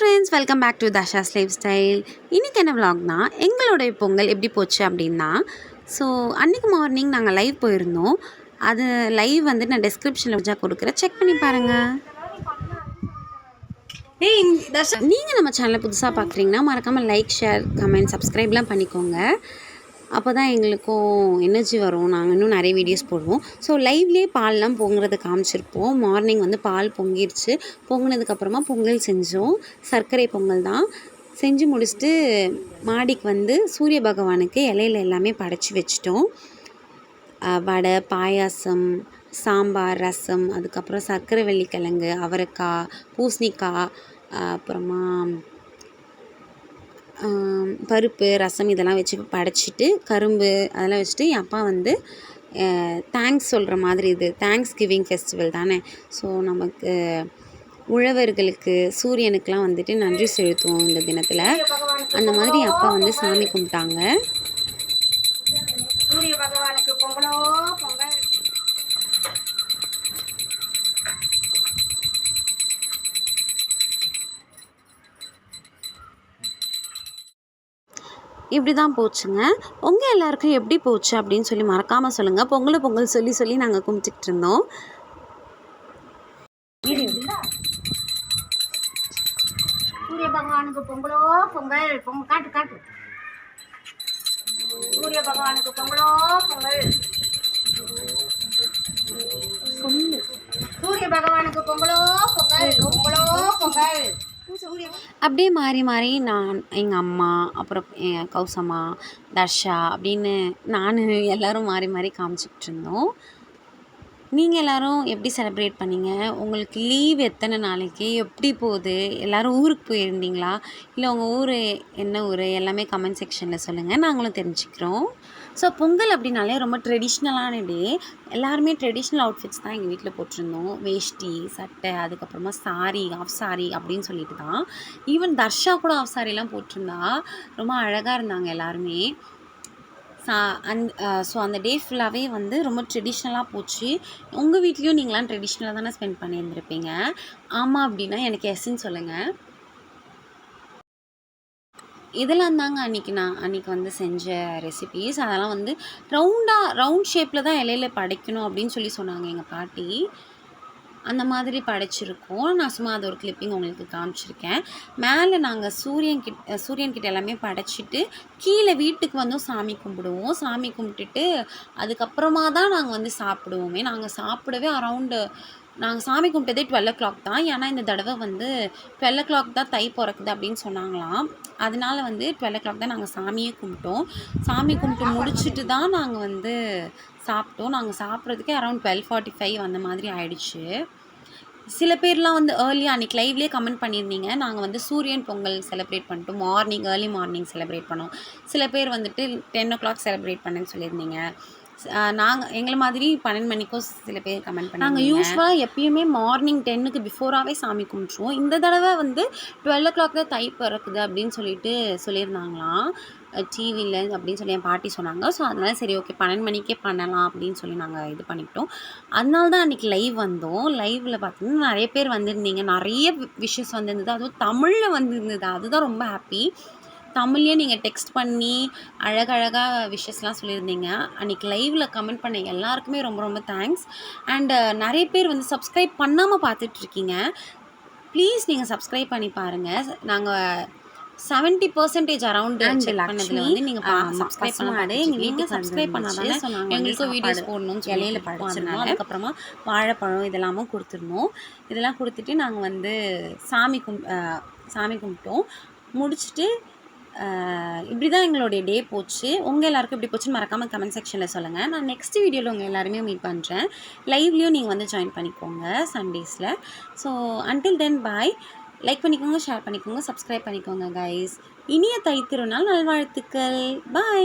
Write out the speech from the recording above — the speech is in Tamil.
Friends welcome back to Dasha's lifestyle இன்றைக்கி என்ன vlogனா எங்களுடைய பொங்கல் எப்படி போச்சு அப்படின்னா ஸோ அன்றைக்கி மார்னிங் நாங்கள் லைவ் போயிருந்தோம். அது லைவ் வந்து நான் டிஸ்கிரிப்ஷனில் வச்சா கொடுக்குறேன். செக் பண்ணி பாருங்கள் நீங்கள் நம்ம சேனலை புதுசாக பார்க்குறீங்கன்னா மறக்காமல் லைக் ஷேர் கமெண்ட் சப்ஸ்கிரைப்லாம் பண்ணிக்கோங்க. அப்போ தான் எங்களுக்கும் எனர்ஜி வரும். நாங்கள் இன்னும் நிறைய வீடியோஸ் போடுவோம். ஸோ லைவ்லேயே பால்லாம் பொங்குறது காமிச்சிருப்போம். மார்னிங் வந்து பால் பொங்கிருச்சு. பொங்கினதுக்கப்புறமா பொங்கல் செஞ்சோம். சர்க்கரை பொங்கல் தான். செஞ்சு முடிச்சுட்டு மாடிக்கு வந்து சூரிய பகவானுக்கு இலையில எல்லாமே படைச்சி வச்சிட்டோம். வடை பாயாசம் சாம்பார் ரசம் அதுக்கப்புறம் சர்க்கரை வெள்ளிக்கிழங்கு அவரைக்காய் பூசணிக்காய் அப்புறமா பருப்பு ரசம் இதெல்லாம் வச்சு படைச்சிட்டு கரும்பு அதெல்லாம் வச்சுட்டு என் அப்பா வந்து தேங்க்ஸ் சொல்கிற மாதிரி இது தேங்க்ஸ் கிவிங் ஃபெஸ்டிவல் தானே. ஸோ நமக்கு உழவர்களுக்கு சூரியனுக்கெலாம் வந்துட்டு நன்றி செலுத்துவோம் இந்த தினத்தில். அந்த மாதிரி அப்பா வந்து சாமி கும்பிட்டாங்க. இப்படி தான் போச்சுங்க. உங்கள் எல்லாருக்கும் எப்படி போச்சு அப்படின்னு சொல்லி மறக்காமல் சொல்லுங்கள் பொங்கல் பொங்கல் சொல்லி சொல்லி நாங்கள் கும்பிட்டுக்கிட்டு இருந்தோம். சூரிய பகவானுக்கு பொங்கலோ பொங்கல் பொங்க காட்டு காட்டு. சூரிய பகவானுக்கு பொங்கலோ பொங்கல். சொல்லு. சூரிய பகவானுக்கு பொங்கலோ பொங்கல் பொங்கலோ பொங்கல். அப்படியே மாறி மாறி நான் எங்கள் அம்மா அப்புறம் என் கௌசம்மா தர்ஷா அப்படின்னு நான் எல்லோரும் மாறி மாறி காமிச்சிக்கிட்டு இருந்தோம். நீங்கள் எல்லோரும் எப்படி செலிப்ரேட் பண்ணீங்க? உங்களுக்கு லீவ் எத்தனை நாளைக்கு? எப்படி போகுது? எல்லோரும் ஊருக்கு போயிருந்தீங்களா? இல்லை உங்கள் ஊர் என்ன ஊர்? எல்லாமே கமெண்ட் செக்ஷனில் சொல்லுங்கள் நாங்களும் தெரிஞ்சுக்கிறோம். ஸோ பொங்கல் அப்படின்னாலே ரொம்ப ட்ரெடிஷ்னலான டே எல்லாருமே ட்ரெடிஷ்னல் அவுட்ஃபிட்ஸ் தான் எங்கள் வீட்டில் போட்டிருந்தோம். வேஷ்டி சட்டை அதுக்கப்புறமா சாரி ஆஃப் சாரி அப்படின்னு சொல்லிட்டு தான். ஈவன் தர்ஷா கூட ஆஃப் சாரிலாம் போட்டிருந்தா. ரொம்ப அழகாக இருந்தாங்க எல்லாருமே. சா அந் ஸோ அந்த டே ஃபுல்லாகவே வந்து ரொம்ப ட்ரெடிஷ்னலாக போச்சு. உங்கள் வீட்லேயும் நீங்களாம் ட்ரெடிஷ்னலாக தானே ஸ்பெண்ட் பண்ணியிருந்திருப்பீங்க. ஆமாம் அப்படின்னா எனக்கு எஸ்ன்னு சொல்லுங்கள் இதெல்லாம் தாங்க அன்றைக்கி நான் அன்றைக்கி வந்து செஞ்ச ரெசிபீஸ் அதெல்லாம் வந்து ரவுண்டாக ரவுண்ட் ஷேப்பில் தான் இலையில படைக்கணும் அப்படின்னு சொல்லி சொன்னாங்க எங்கள் பாட்டி. அந்த மாதிரி படைச்சிருக்கோம். நான் சும்மா அது ஒரு கிளிப்பிங் உங்களுக்கு காமிச்சிருக்கேன். மேலே நாங்கள் சூரியன் கிட்ட சூரியன் கிட்ட எல்லாமே படைச்சிட்டு கீழே வீட்டுக்கு வந்தும் சாமி கும்பிடுவோம். சாமி கும்பிட்டுட்டு அதுக்கப்புறமா தான் நாங்கள் வந்து சாப்பிடுவோமே. நாங்கள் சாப்பிடவே அரவுண்டு நாங்கள் சாமி கும்பிட்டதே டுவெல் ஓ கிளாக் தான். ஏன்னா இந்த தடவை வந்து டுவெல் ஓ கிளாக் தான் தை பிறக்குது அப்படின்னு சொன்னாங்களாம். அதனால் வந்து டுவெல் ஓ கிளாக் தான் நாங்கள் சாமியே கும்பிட்டோம். சாமி கும்பிட்டு முடிச்சுட்டு தான் நாங்கள் வந்து சாப்பிட்டோம். நாங்கள் சாப்பிட்றதுக்கே அரௌண்ட் டுவெல் ஃபார்ட்டி ஃபைவ் அந்த மாதிரி ஆயிடுச்சு. சில பேர்லாம் வந்து ஏர்லி அன்றைக்கி லைவ்லேயே கமெண்ட் பண்ணியிருந்தீங்க. நாங்கள் வந்து சூரியன் பொங்கல் செலிப்ரேட் பண்ணிட்டோம். மார்னிங் ஏர்லி மார்னிங் செலிப்ரேட் பண்ணோம். சில பேர் வந்துட்டு டென் ஓ கிளாக் செலிப்ரேட் பண்ணேன்னு சொல்லியிருந்தீங்க. நாங்கள் எங்களை மாதிரி பன்னெண்டு மணிக்கும் சில பேர் கமெண்ட் பண்ணாங்க நாங்கள் யூஸ்வலாக எப்பயுமே மார்னிங் டென்னுக்கு பிஃபோராகவே சாமி கும்பிட்ருவோம் இந்த தடவை வந்து டுவெல் ஓ கிளாக் தான் தை பிறக்குது அப்படின்னு சொல்லிட்டு சொல்லியிருந்தாங்களாம். டிவியில் அப்படின்னு சொல்லி என் பாட்டி சொன்னாங்க. ஸோ அதனால சரி ஓகே பன்னெண்டு மணிக்கே பண்ணலாம் அப்படின்னு சொல்லி நாங்கள் இது பண்ணிக்கிட்டோம். அதனால தான் அன்றைக்கி லைவ் வந்தோம். லைவில் பார்த்தீங்கன்னா நிறைய பேர் வந்திருந்தீங்க. நிறைய விஷஸ் வந்திருந்தது. அதுவும் தமிழில் வந்திருந்தது. அதுதான் ரொம்ப ஹாப்பி தமிழ்லேயே நீங்கள் டெக்ஸ்ட் பண்ணி அழகழகாக விஷஸ்லாம் சொல்லியிருந்தீங்க. அன்றைக்கி லைவில் கமெண்ட் பண்ண எல்லாருக்குமே ரொம்ப ரொம்ப தேங்க்ஸ் அண்டு நிறைய பேர் வந்து சப்ஸ்கிரைப் பண்ணாமல் பார்த்துட்ருக்கீங்க. ப்ளீஸ் நீங்கள் சப்ஸ்கிரைப் பண்ணி பாருங்கள் நாங்கள் செவன்ட்டி பர்சன்டேஜ் அரௌண்ட் பண்ணதில் வந்து நீங்கள் சப்ஸ்கிரைப் பண்ணாது எங்கள் வீட்டுக்கு சப்ஸ்கிரைப் பண்ணாதானே எங்களுக்கும் வீடியோஸ் போடணும்னு இலையில படிச்சிருந்தோம் அதுக்கப்புறமா வாழைப்பழம் இதெல்லாமும் கொடுத்துருந்தோம். இதெல்லாம் கொடுத்துட்டு நாங்கள் வந்து சாமி கும் சாமி கும்பிட்டோம். முடிச்சுட்டு இப்படி தான் எங்களுடைய டே போச்சு. உங்கள் எல்லாருக்கும் இப்படி போச்சுன்னு மறக்காமல் கமெண்ட் செக்ஷனில் சொல்லுங்கள் நான் நெக்ஸ்ட் வீடியோவில் உங்கள் எல்லாருமே மீட் பண்ணுறேன் லைவ்லேயும் நீங்கள் வந்து ஜாயின் பண்ணிக்கோங்க சண்டேஸில் so until then bye like பண்ணிக்கோங்க ஷேர் பண்ணிக்கோங்க சப்ஸ்கிரைப் பண்ணிக்கோங்க கைஸ் இனிய தைத்திருநாள் நல்வாழ்த்துக்கள். பாய்